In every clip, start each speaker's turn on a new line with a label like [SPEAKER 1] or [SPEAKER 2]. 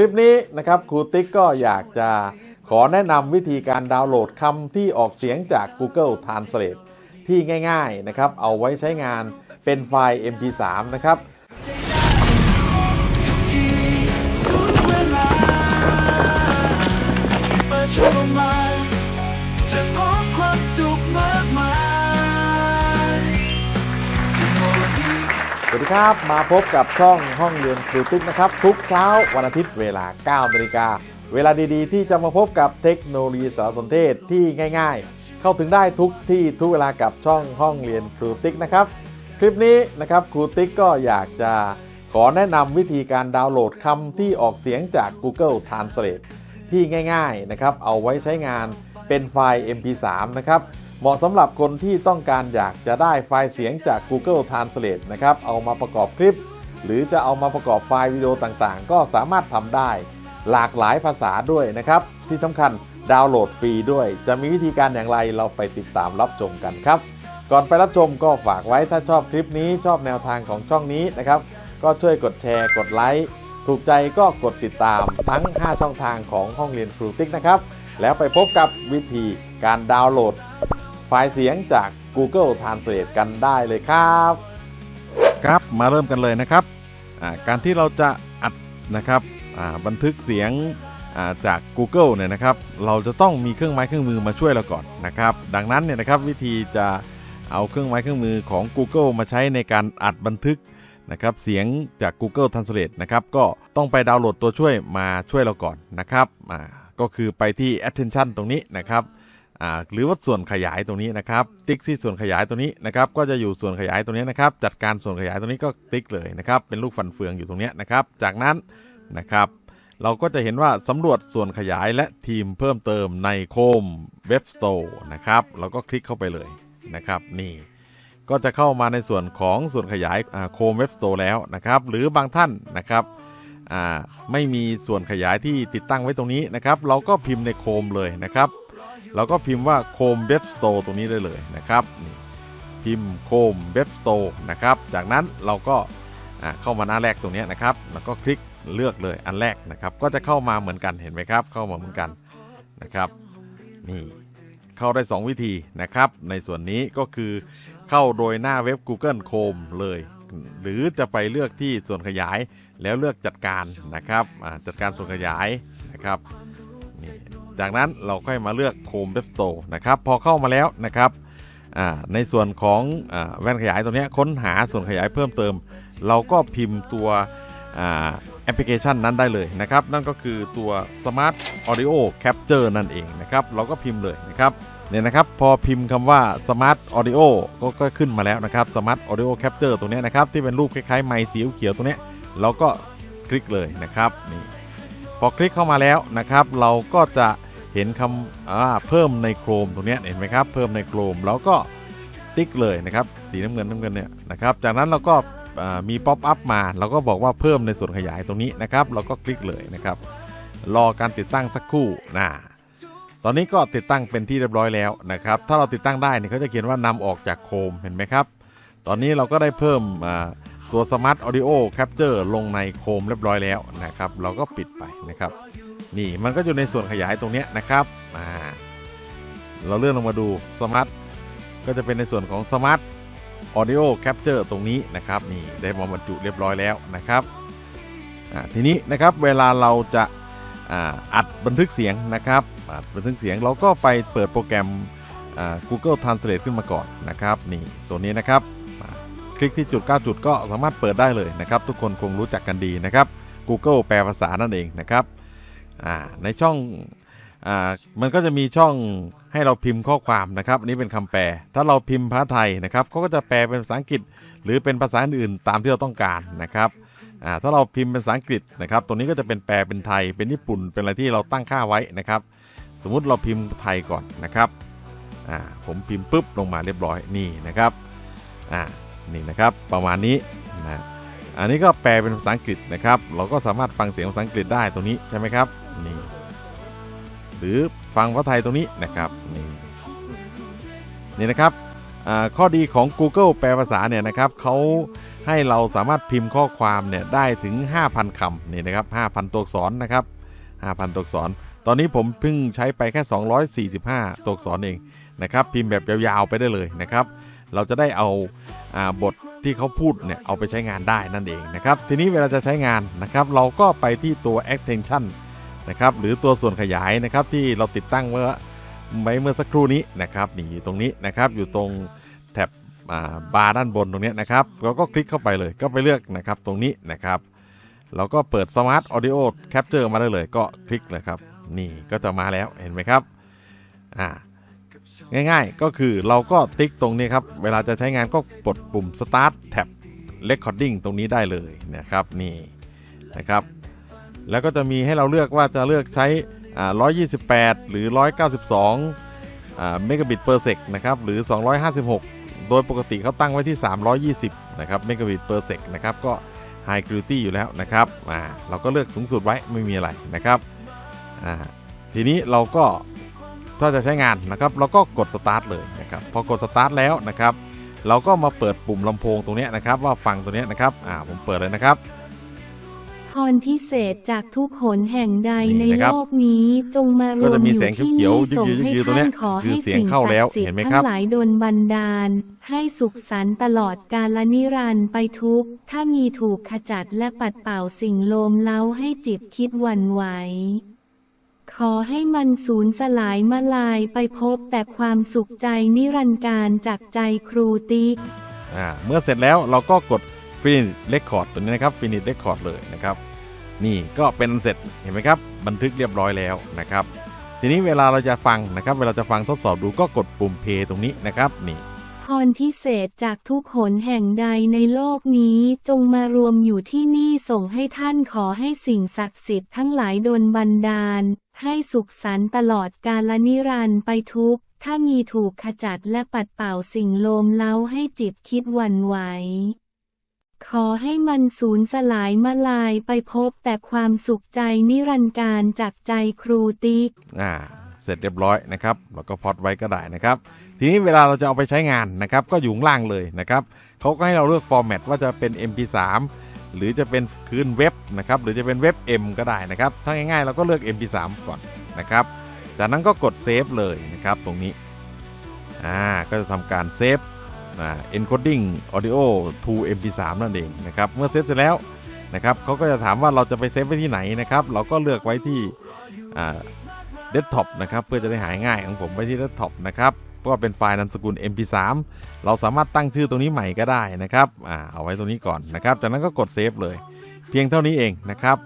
[SPEAKER 1] ลิปนี้นะครับครูติ๊กก็อยากจะขอแนะนำวิธีการดาวน์โหลดคำที่ออกเสียงจาก Google Translate ที่ง่ายๆนะครับเอาไว้ใช้งานเป็นไฟล์ MP3 นะครับ
[SPEAKER 2] สุดเวลาเปิดช่องมาจะพ ส
[SPEAKER 1] วัสดีครับ มาพบกับช่องห้องเรียนครูติ๊กนะครับ ทุกเช้าวันอาทิตย์เวลา9นาฬิกาเวลาดีๆ ที่จะมาพบกับเทคโนโลยีสารสนเทศที่ง่าย ๆ เข้าถึงได้ทุกที่ทุกเวลากับช่องห้องเรียนครูติ๊กนะครับ คลิปนี้นะครับครูติ๊กก็อยากจะขอแนะนำวิธีการดาวน์โหลดคำที่ออกเสียงจาก Google Translate ที่ง่าย ๆ นะครับ เอาไว้ใช้งานเป็นไฟล์ MP3 นะครับ เหมาะสำหรับคนที่ต้องการอยากจะได้ไฟล์เสียงจาก Google Translate นะครับ เอามาประกอบคลิป หรือจะเอามาประกอบไฟล์วิดีโอต่างๆ ก็สามารถทำได้ หลากหลายภาษาด้วยนะครับ ที่สำคัญดาวน์โหลดฟรีด้วย จะมีวิธีการอย่างไรเราไปติดตามรับชมกันครับ ก่อนไปรับชมก็ฝากไว้ถ้าชอบคลิปนี้ชอบแนวทางของช่องนี้นะครับ ก็ช่วยกดแชร์ กดไลค์ถูกใจก็กดติดตามทั้ง 5 ช่องทางของห้องเรียนครูติ๊กนะครับ แล้วไปพบกับวิธีการดาวน์โหลด ไฟล์เสียงจาก Google Translate กันได้เลยครับ ครับมาเริ่มกันเลยนะครับการที่เราจะอัดนะครับบันทึกเสียงาจาก Google เนี่ยนะครับ เราจะต้องมีเครื่องไม้เครื่องมือมาช่วยเราก่อนนะครับ ดังนั้นเนี่ยนะครับวิธีจะเอาเครื่องไม้เครื่องมือของ Google มาใช้ในการอัดบันทึกนะครับเสียงจาก Google Translate นะครับก็ต้องไปดาวน์โหลดตัวช่วยมาช่วยเราก่อนนะครับก็คือไปที่ attention ตรงนี้นะครับ หรือว่าส่วนขยายตรงนี้นะครับ ติ๊กที่ส่วนขยายตรงนี้นะครับ ก็จะอยู่ส่วนขยายตรงนี้นะครับ จัดการส่วนขยายตรงนี้ก็ติ๊กเลยนะครับ เป็นลูกฟันเฟืองอยู่ตรงนี้นะครับ จากนั้นนะครับ เราก็จะเห็นว่าสำรวจส่วนขยายและทีมเพิ่มเติมในโคมเว็บสโตร์นะครับเราก็คลิกเข้าไปเลยนะครับ นี่ก็จะเข้ามาในส่วนของส่วนขยายโคมเว็บสโตร์แล้วนะครับ หรือบางท่านนะครับไม่มีส่วนขยายที่ติดตั้งไว้ตรงนี้นะครับ เราก็พิมพ์ในโคมเลยนะครับ เราก็พิมพ์ว่าโคมเว็บสโตร์ตรงนี้ได้เลยนะครับนี่พิมพ์โคมเว็บสโตร์นะครับ จากนั้นเราก็เข้ามาหน้าแรกตรงนี้นะครับ แล้วก็คลิกเลือกเลยอันแรกนะครับ ก็จะเข้ามาเหมือนกันเห็นไหมครับ เข้ามาเหมือนกันนะครับนี่เข้าได้ 2 วิธีนะครับ ในส่วนนี้ก็คือเข้าโดยหน้าเว็บ Google Chrome เลย หรือจะไปเลือกที่ส่วนขยายแล้วเลือกจัดการนะครับจัดการส่วนขยายนะครับนี่ จากนั้นเราค่อยมาเลือกโคมเว็บสโตร์นะครับ พอเข้ามาแล้วนะครับในส่วนของอแว่นขยายตัวนี้ค้นหาส่วนขยายเพิ่มเติม เราก็พิมพ์ตัวอแอปพลิเคชันนั้นได้เลยนะครับ นั่นก็คือตัว Smart Audio Capture นั่นเองนะครับ เราก็พิมพ์เลยนะครับเนี่ยนะครับพอพิมพ์คำว่า Smart Audio ก็ก็ขึ้นมาแล้วนะครับ Smart Audio Capture ตัวนี้นะครับ ที่เป็นรูปคล้ายๆไมค์สีเขียวตัวนี้เราก็คลิกเลยนะครับนี่ พอคลิกเข้ามาแล้วนะครับ เราก็จะเห็นคำอ่าเพิ่มในโครมตรงนี้เห็นไหมครับ เพิ่มในโครมแล้วก็ติ๊กเลยนะครับ สีน้ำเงินน้ำเงินเนี่ยนะครับ จากนั้นเราก็มีป๊อปอัพมาเราก็บอกว่าเพิ่มในส่วนขยายตรงนี้นะครับ เราก็คลิกเลยนะครับ รอการติดตั้งสักครู่นะตอนนี้ก็ติดตั้งเป็นที่เรียบร้อยแล้วนะครับ ถ้าเราติดตั้งได้เนี่ยเขาจะเขียนว่านำออกจากโคมเห็นไหมครับ ตอนนี้เราก็ได้เพิ่มอ่า ตัว Smart Audio Capture ลงในโคมเรียบร้อยแล้วนะครับ เราก็ปิดไปนะครับ นี่มันก็อยู่ในส่วนขยายตรงนี้นะครับอ่าเราเลื่อนลงมาดู Smart ก็จะเป็นในส่วนของ Smart Audio Capture ตรงนี้นะครับนี่ได้มาบรรจุเรียบร้อยแล้วนะครับอ่าทีนี้นะครับเวลาเราจะอ่าอัดบันทึกเสียงนะครับอัดบันทึกเสียงเราก็ไปเปิดโปรแกรมอ่า Google Translate ขึ้นมาก่อนนะครับนี่ตัวนี้นะครับ คลิกที่จุด 9 จุดก็สามารถเปิดได้เลยนะครับ ทุกคนคงรู้จักกันดีนะครับ Google แปลภาษานั่นเองนะครับในช่องอมันก็จะมีช่องให้เราพิมพ์ข้อความนะครับอันนี้เป็นคำแปล ถ้าเราพิมพ์ภาษาไทยนะครับเขาก็จะแปลเป็นภาษาอังกฤษ หรือเป็นภาษาอื่นๆตามที่เราต้องการนะครับถ้าเราพิมพ์เป็นภาษาอังกฤษนะครับตรงนี้ก็จะเป็นแปลเป็นไทย เป็นญี่ปุ่น เป็นอะไรที่เราตั้งค่าไว้นะครับ สมมุติเราพิมพ์ไทยก่อนนะครับผมพิมพ์ปุ๊บลงมาเรียบร้อยนี่นะครับ นี่นะครับประมาณนี้นะอันนี้ก็แปลเป็นภาษาอังกฤษนะครับ เราก็สามารถฟังเสียงภาษาอังกฤษได้ตรงนี้ใช่ไหมครับนี่หรือฟังภาษาไทยตรงนี้นะครับนี่นี่นะครับข้อดีของ Google แปลภาษาเนี่ยนะครับเขาใให้เราสามารถพิมพ์ข้อความเนี่ยได้ถึง 5,000คำนี่นะครับ5,000 ตัวอักษรนะครับ5,000 ตัวอักษร ตอนนี้ผมเพิ่งใช้ไปแค่ 245 ตัวอักษรเองนะครับ พิมพ์แบบยาวๆไปได้เลยนะครับ เราจะได้เอาอาบทที่เขาพูดเนี่ยเอาไปใช้งานได้นั่นเองนะครับ ทีนี้เวลาจะใช้งานนะครับ เราก็ไปที่ตัว extension นะครับหรือตัวส่วนขยายนะครับที่เราติดตั้งเมื่อไว้เมื่อสักครู่นี้นะครับนี่อยู่ตรงนี้นะครับอยู่ตรงแท็บบาบาร์ด้านบนตรงนี้นะครับเราก็คลิกเข้าไปเลยก็ไปเลือกนะครับตรงนี้นะครับเราก็เปิด Smart Audio Capture มาได้เลยก็คลิกเลยครับ นี่ก็จะมาแล้วเห็นไหมครับอ่า ง่ายๆ ก็คือเราก็ติ๊กตรงนี้ครับ เวลาจะใช้งานก็กดปุ่ม Start Tab Recording ตรงนี้ได้เลยนะครับนี่นะครับ แล้วก็จะมีให้เราเลือกว่าจะเลือกใช้ 128 หรือ 192เมกะบิตเปอร์เซกนะครับ หรือ 256 โดยปกติเขาตั้งไว้ที่ 320 นะครับเมกะบิตเปอร์เซกนะครับ ก็ High Quality อยู่แล้วนะครับ อ่า เราก็เลือกสูงสุดไว้ไม่มีอะไรนะครับ อ่า ทีนี้เราก็ ถ้าจะใช้งานนะครับเราก็กด Start เลยนะครับพอกด Start แล้วนะครับเราก็มาเปิดปุ่มลำโพงตรงเนี้ยนะครับ ว่าฟังตัวเนี้ยนะครับอ่าผมเปิดเลยนะครับ
[SPEAKER 3] พรพิเศษจากทุกหนแห่งใด
[SPEAKER 1] นี่
[SPEAKER 3] ใน
[SPEAKER 1] นะครับ
[SPEAKER 3] โลกนี้จงมาร
[SPEAKER 1] ก็
[SPEAKER 3] วม
[SPEAKER 1] จะมี
[SPEAKER 3] อยู่
[SPEAKER 1] แสง
[SPEAKER 3] ที่
[SPEAKER 1] เขียว
[SPEAKER 3] นี่
[SPEAKER 1] ๆ
[SPEAKER 3] ส่ง
[SPEAKER 1] ยืดๆ
[SPEAKER 3] ให้
[SPEAKER 1] ยืดๆตรงเนี้
[SPEAKER 3] ท่ายนขอ
[SPEAKER 1] คือ
[SPEAKER 3] ให้
[SPEAKER 1] เสียง
[SPEAKER 3] สิ่ง
[SPEAKER 1] เข้า
[SPEAKER 3] ศัก
[SPEAKER 1] แล้ว
[SPEAKER 3] ดิ์สิท
[SPEAKER 1] เห็น
[SPEAKER 3] ธิ์
[SPEAKER 1] ไหม
[SPEAKER 3] ทั้
[SPEAKER 1] ครั
[SPEAKER 3] ง
[SPEAKER 1] บ
[SPEAKER 3] หลายโดนบันดาล ให้สุขสันต์ตลอดกาลนิรันดร์ไปทุก ถ้ามีถูกขจัดและปัดเป่าสิ่งโลมเล้าให้จิตคิดหวั่นไหว ขอให้มันสูญสลายมาลายไปพบแต่ความสุขใจนิรันดร์การจากใจครูติ๊ก
[SPEAKER 1] อ่าเมื่อเสร็จแล้วเราก็กด Finish Record ตัวนี้นะครับ Finish Record เลยนะครับ นี่ก็เป็นอันเสร็จเห็นไหมครับ บันทึกเรียบร้อยแล้วนะครับ ทีนี้เวลาเราจะฟังนะครับ เวลาจะฟังทดสอบดูก็กดปุ่ม Play ตรงนี้นะครับนี่
[SPEAKER 3] พรพิเศษจากทุกหนแห่งใดในโลกนี้จงมารวมอยู่ที่นี่ส่งให้ท่านขอให้สิ่งศักดิ์สิทธิ์ทั้งหลายโดนบันดาล ให้สุขสันต์ตลอดกาลนิรันดร์ไปทุก ถ้ามีถูกขจัดและปัดเป่าสิ่งโลมเล้าให้จิตคิดวันไหว ขอให้มันสูญสลายมาลายไปพบแต่ความสุขใจนิรันดร์การจากใจครูติ๊ก
[SPEAKER 1] อ่า เสร็จเรียบร้อยนะครับ แล้วก็พอดไว้ก็ได้นะครับ ทีนี้เวลาเราจะเอาไปใช้งานนะครับ ก็อยู่ข้างล่างเลยนะครับ เขาก็ให้เราเลือกฟอร์แมตว่าจะเป็น MP3 หรือจะเป็นคืนเว็บนะครับหรือจะเป็นเว็บ M ก็ได้นะครับถ้าง่ายๆเราก็เลือก MP3 ก่อนนะครับจากนั้นก็กดเซฟเลยนะครับตรงนี้อ่าก็จะทำการเซฟอ่า encoding audio to MP3 นั่นเองนะครับเมื่อเซฟเสร็จแล้วนะครับเขาก็จะถามว่าเราจะไปเซฟไว้ที่ไหนนะครับเราก็เลือกไว้ที่อ่าเดสก์ท็อปนะครับเพื่อจะได้หายง่ายของผมไว้ที่เดสก์ท็อปนะครับ เพราะเป็นไฟล์นามสกุล MP3 เราสามารถตั้งชื่อตรงนี้ใหม่ก็ได้นะครับอ่าเอาไว้ตรงนี้ก่อนนะครับ จากนั้นก็กดเซฟเลย เพียงเท่านี้เองนะครับ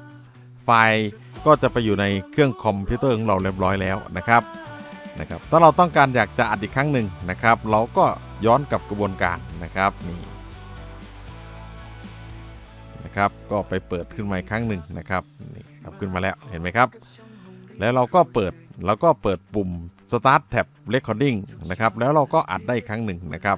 [SPEAKER 1] ไฟล์ก็จะไปอยู่ในเครื่องคอมพิวเตอร์ของเราเรียบร้อยแล้วนะครับนะครับ ถ้าเราต้องการอยากจะอัดอีกครั้งหนึ่งนะครับ เราก็ย้อนกับกระบวนการนะครับนี่นะครับ ก็ไปเปิดขึ้นมาอีกครั้งหนึ่งนะครับนี่ครับขึ้นมาแล้วเห็นไหมครับ แล้วเราก็เปิดแล้วก็เปิดปุ่ม start tab recording นะครับแล้วเราก็อัดได้ครั้งหนึ่งนะครับ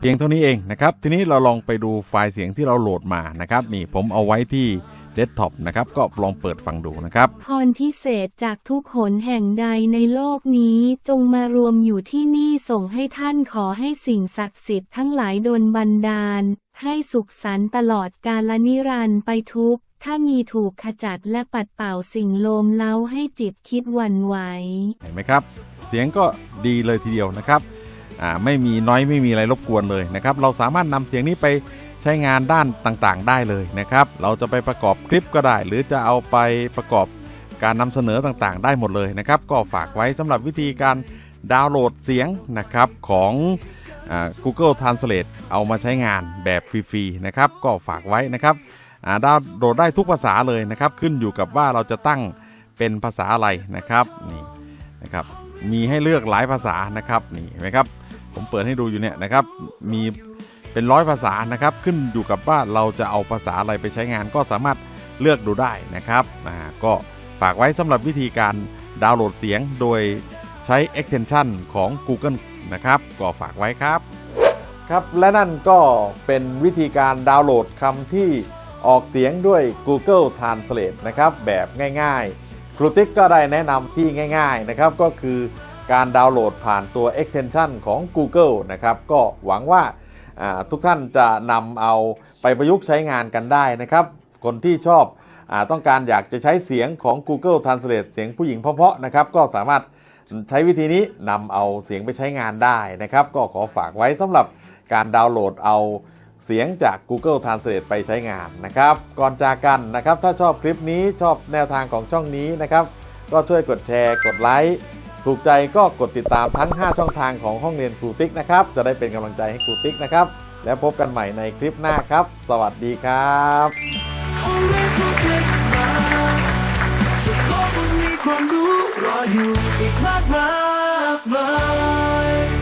[SPEAKER 1] เพียงเท่านี้เองนะครับ ทีนี้เราลองไปดูไฟล์เสียงที่เราโหลดมานะครับนี่ผมเอาไว้ที่เดสก์ท็อปนะครับก็ลองเปิดฟังดูนะครับ
[SPEAKER 3] พรพิเศษจากทุกหนแห่งใดในโลกนี้จงมารวมอยู่ที่นี่ส่งให้ท่านขอให้สิ่งศักดิ์สิทธิ์ทั้งหลายโดนบันดาล ให้สุขสันต์ตลอดกาลนิรันดร์ไปทุก ถ้ามีถูกขจัดและปัดเป่าสิ่งโลมเล้าให้จิตคิดวันไหว
[SPEAKER 1] เห็นไหมครับ เสียงก็ดีเลยทีเดียวนะครับอ่าไม่มีน้อยไม่มีอะไรรบกวนเลยนะครับ เราสามารถนำเสียงนี้ไปใช้งานด้านต่างๆ ได้เลยนะครับ เราจะไปประกอบคลิปก็ได้ หรือจะเอาไปประกอบการนำเสนอต่างๆ ได้หมดเลยนะครับ ก็ฝากไว้สำหรับวิธีการดาวน์โหลดเสียงนะครับของอ่า Google Translate เอามาใช้งานแบบฟรีๆนะครับ ก็ฝากไว้นะครับ ดาวน์โหลดได้ทุกภาษาเลยนะครับ ขึ้นอยู่กับว่าเราจะตั้งเป็นภาษาอะไรนะครับนี่นะครับมีให้เลือกหลายภาษานะครับนี่เห็นไหมครับผมเปิดให้ดูอยู่เนี่ยนะครับมีเป็นร้อยภาษานะครับ ขึ้นอยู่กับว่าเราจะเอาภาษาอะไรไปใช้งานก็สามารถเลือกดูได้นะครับอ่าก็ฝากไว้สำหรับวิธีการดาวน์โหลดเสียงโดยใช้ extension ของ Google นะครับ ก็ฝากไว้ครับ ครับ และนั่นก็เป็นวิธีการดาวน์โหลดคำที่ ออกเสียงด้วย Google Translate นะครับแบบง่ายๆ ครูติ๊กก็ได้แนะนำที่ง่ายๆนะครับก็คือการดาวน์โหลดผ่านตัว extension ของ Google นะครับก็หวังว่าทุกท่านจะนำเอาไปประยุกต์ใช้งานกันได้นะครับ คนที่ชอบอต้องการอยากจะใช้เสียงของ Google Translate เสียงผู้หญิงเพาะๆนะครับก็สามารถใช้วิธีนี้นำเอาเสียงไปใช้งานได้นะครับ ก็ขอฝากไว้สำหรับการดาวน์โหลดเอา เสียงจาก Google Translate ไปใช้งานนะครับ ก่อนจากกันนะครับ ถ้าชอบคลิปนี้ชอบแนวทางของช่องนี้นะครับ ก็ช่วยกดแชร์ กดไลค์ ถูกใจก็กดติดตามทั้ง 5 ช่องทางของห้องเรียนครูติ๊กนะครับ จะได้เป็นกำลังใจให้ครูติ๊กนะครับ แล้วพบกันใหม่ในคลิปหน้าครับ สวัสดีครับ
[SPEAKER 2] ความรู้รออยู่อีกมากมาย